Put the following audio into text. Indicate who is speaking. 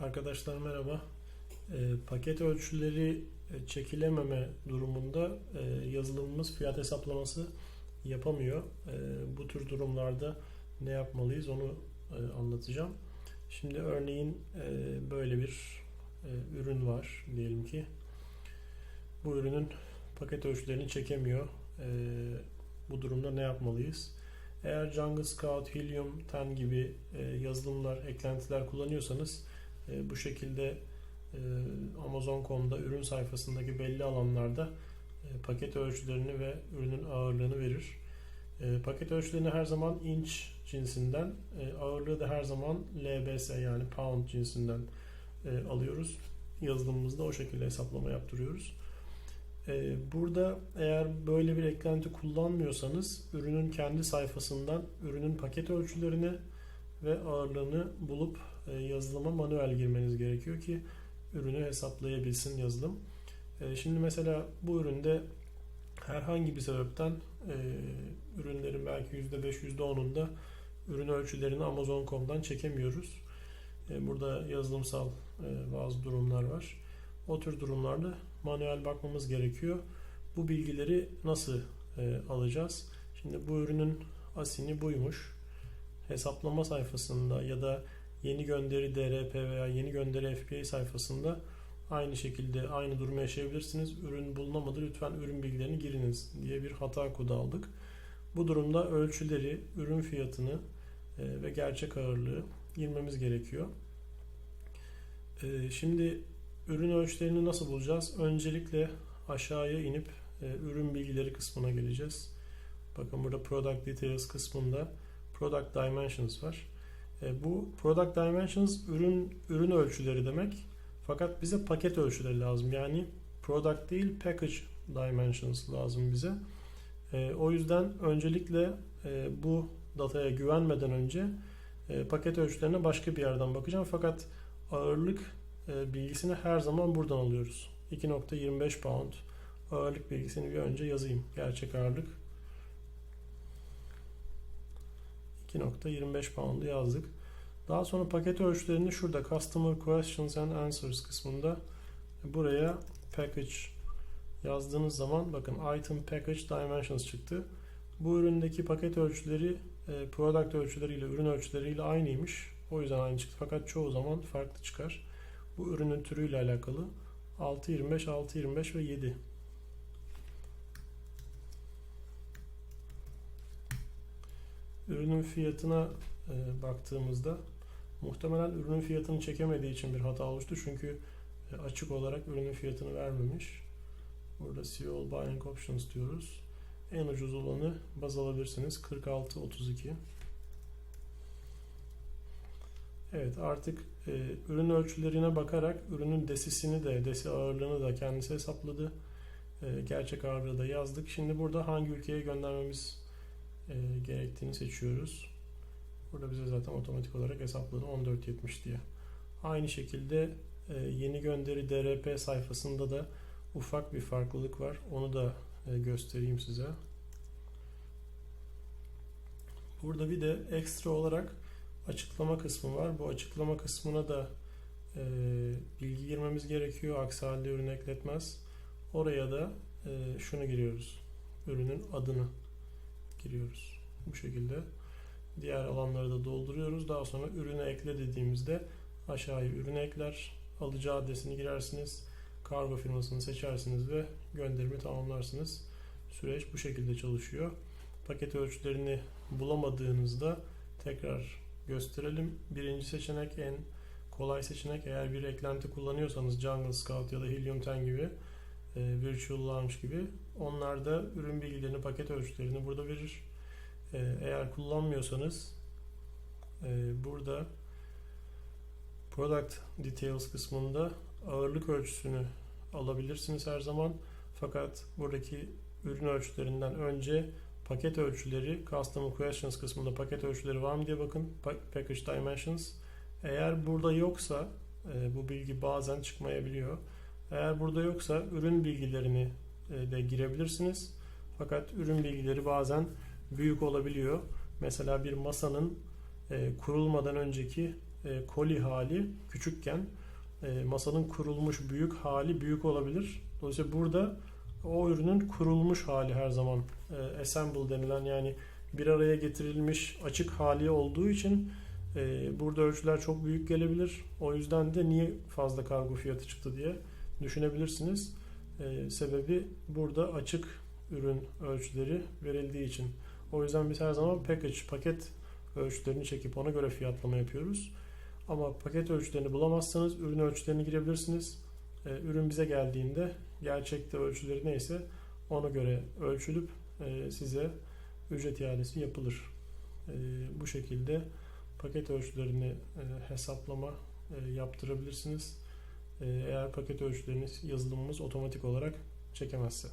Speaker 1: Arkadaşlar merhaba. Ee, paket ölçüleri e, çekilememe durumunda e, yazılımımız fiyat hesaplaması yapamıyor. E, bu tür durumlarda ne yapmalıyız onu e, anlatacağım. Şimdi örneğin e, böyle bir e, ürün var diyelim ki. Bu ürünün paket ölçülerini çekemiyor. E, bu durumda ne yapmalıyız? Eğer Jungle Scout, Helium 10 gibi e, yazılımlar, eklentiler kullanıyorsanız e, bu şekilde e, Amazon.com'da ürün sayfasındaki belli alanlarda e, paket ölçülerini ve ürünün ağırlığını verir. Paket ölçülerini her zaman inç cinsinden, ağırlığı da her zaman LBS yani pound cinsinden alıyoruz. Yazılımımızda o şekilde hesaplama yaptırıyoruz. Burada eğer böyle bir eklenti kullanmıyorsanız ürünün kendi sayfasından ürünün paket ölçülerini ve ağırlığını bulup yazılıma manuel girmeniz gerekiyor ki ürünü hesaplayabilsin yazılım. E, Şimdi mesela bu üründe herhangi bir sebepten e, ürünlerin belki %5 %10'unda ürün ölçülerini Amazon.com'dan çekemiyoruz. E, Burada yazılımsal e, bazı durumlar var. O tür durumlarda manuel bakmamız gerekiyor. Bu bilgileri nasıl e, alacağız? Şimdi bu ürünün asini buymuş. Hesaplama sayfasında ya da yeni gönderi DRP veya yeni gönderi FBA sayfasında aynı şekilde aynı durumu yaşayabilirsiniz. Ürün bulunamadı lütfen ürün bilgilerini giriniz diye bir hata kodu aldık. Bu durumda ölçüleri, ürün fiyatını e, ve gerçek ağırlığı girmemiz gerekiyor. E, Şimdi ürün ölçülerini nasıl bulacağız? Öncelikle aşağıya inip e, ürün bilgileri kısmına geleceğiz. Bakın burada Product Details kısmında Product Dimensions var. E, bu Product Dimensions ürün ürün ölçüleri demek. Fakat bize paket ölçüleri lazım. Yani Product değil Package Dimensions lazım bize. E, o yüzden öncelikle e, bu dataya güvenmeden önce paket ölçülerine başka bir yerden bakacağım. Fakat ağırlık bilgisini her zaman buradan alıyoruz. 2.25 pound ağırlık bilgisini bir önce yazayım. Gerçek ağırlık 2.25 pound'u yazdık. Daha sonra paket ölçülerini şurada Customer Questions and Answers kısmında buraya package yazdığınız zaman bakın item package dimensions çıktı. Bu üründeki paket ölçüleri e, product ölçüleriyle ürün ölçüleriyle aynıymış. O yüzden aynı çıktı. Fakat çoğu zaman farklı çıkar. Bu ürünün türüyle alakalı 6.25, 6.25 ve 7. Ürünün fiyatına e, baktığımızda muhtemelen ürünün fiyatını çekemediği için bir hata oluştu. Çünkü e, açık olarak ürünün fiyatını vermemiş. Burada All Buying Options diyoruz. En ucuz olanı baz alabilirsiniz. 46.32. Evet artık e, ürün ölçülerine bakarak ürünün desisini de desi ağırlığını da kendisi hesapladı. E, gerçek ağırlığı da yazdık. Şimdi burada hangi ülkeye göndermemiz e, gerektiğini seçiyoruz. Burada bize zaten otomatik olarak hesapladı 14.70 diye. Aynı şekilde e, yeni gönderi DRP sayfasında da ufak bir farklılık var. Onu da e, göstereyim size. Burada bir de ekstra olarak açıklama kısmı var. Bu açıklama kısmına da e, bilgi girmemiz gerekiyor. Aksi halde ürün ekletmez. Oraya da e, şunu giriyoruz. Ürünün adını giriyoruz. Bu şekilde. Diğer alanları da dolduruyoruz. Daha sonra ürünü ekle dediğimizde aşağıya ürünü ekler. Alıcı adresini girersiniz. Kargo firmasını seçersiniz ve gönderimi tamamlarsınız. Süreç bu şekilde çalışıyor. Paket ölçülerini bulamadığınızda tekrar gösterelim. Birinci seçenek en kolay seçenek. Eğer bir eklenti kullanıyorsanız Jungle Scout ya da Helium 10 gibi e, Virtual Launch gibi onlar da ürün bilgilerini, paket ölçülerini burada verir. E, eğer kullanmıyorsanız e, burada Product Details kısmında ağırlık ölçüsünü alabilirsiniz her zaman. Fakat buradaki ürün ölçülerinden önce paket ölçüleri Customer Questions kısmında paket ölçüleri var mı diye bakın. Package Dimensions. Eğer burada yoksa e, bu bilgi bazen çıkmayabiliyor. Eğer burada yoksa ürün bilgilerini de girebilirsiniz. Fakat ürün bilgileri bazen büyük olabiliyor. Mesela bir masanın e, kurulmadan önceki e, koli hali küçükken e, masanın kurulmuş büyük hali büyük olabilir. Dolayısıyla burada o ürünün kurulmuş hali her zaman e, assemble denilen yani bir araya getirilmiş açık hali olduğu için e, burada ölçüler çok büyük gelebilir. O yüzden de niye fazla kargo fiyatı çıktı diye düşünebilirsiniz. E, sebebi burada açık ürün ölçüleri verildiği için. O yüzden biz her zaman package, paket ölçülerini çekip ona göre fiyatlama yapıyoruz. Ama paket ölçülerini bulamazsanız ürün ölçülerini girebilirsiniz. E, ürün bize geldiğinde gerçekte ölçüleri neyse ona göre ölçülüp e, size ücret iadesi yapılır. E, bu şekilde paket ölçülerini e, hesaplama e, yaptırabilirsiniz. Eğer paket ölçüleriniz yazılımımız otomatik olarak çekemezse.